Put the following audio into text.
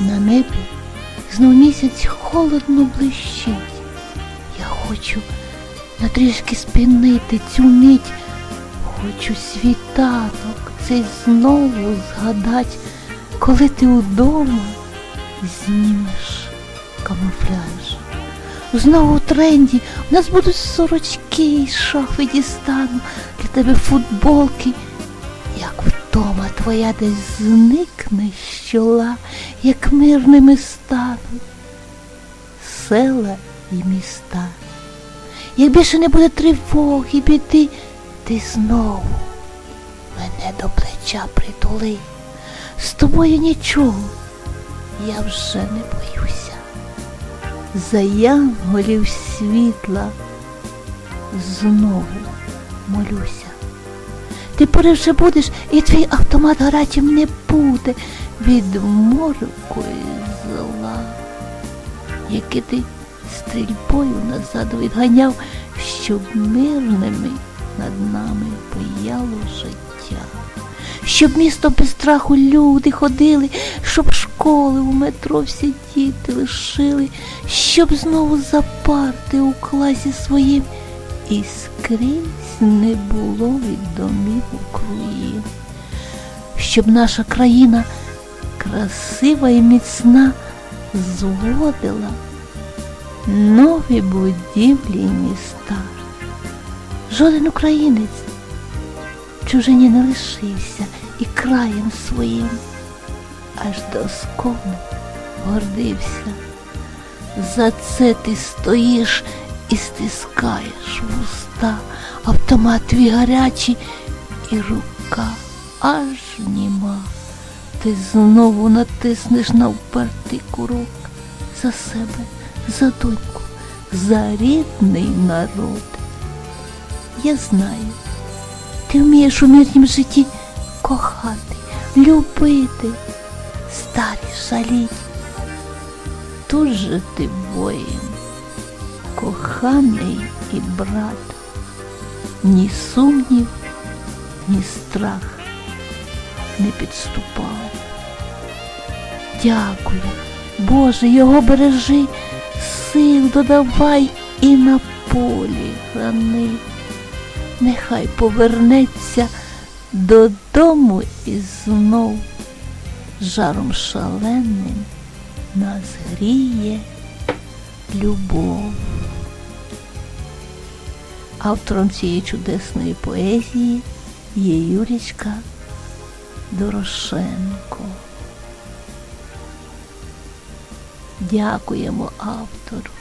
На небі знов місяць холодно блищить. Я хочу на трішки спинити цю мить. Хочу світанок цей знову згадать, коли ти удома знімеш камуфляж. Знову тренді у нас будуть сорочки і шафи дістану для тебе футболки. Як втома твоя десь зникне з чола, як мирними стануть села і міста. Як більше не буде тривог і біди, ти знову мене до плеча притули. З тобою нічого, я вже не боюся. За янголів світла знову молюся. Ти поривше будеш, і твій автомат гарячим не буде від мороку і зла, яке ти стрільбою назад відганяв, щоб мирними над нами бояло життя. Щоб місто без страху люди ходили, щоб школи у метро всі діти лишили, щоб знову за парти у класі своїм і скрізь не було від домів Україн. Щоб наша країна красива і міцна зводила нові будівлі і міста. Жоден українець в чужині не лишився і краєм своїм, аж доскону гордився. За це ти стоїш і стискаєш вуста, автомат твій гарячий і рука аж німа. Ти знову натиснеш на впертий курок за себе, за доньку, за рідний народ. Я знаю, ти вмієш у мирнім житті кохати, любити, старі жаліть. Тут же ти воїн, коханий і брат, ні сумнів, ні страх не підступав. Дякую, Боже, його бережи, сил додавай і на полі храни. Нехай повернеться додому і знов жаром шаленим нас гріє любов. Автором цієї чудесної поезії є Юрічка Дорошенко. Дякуємо автору.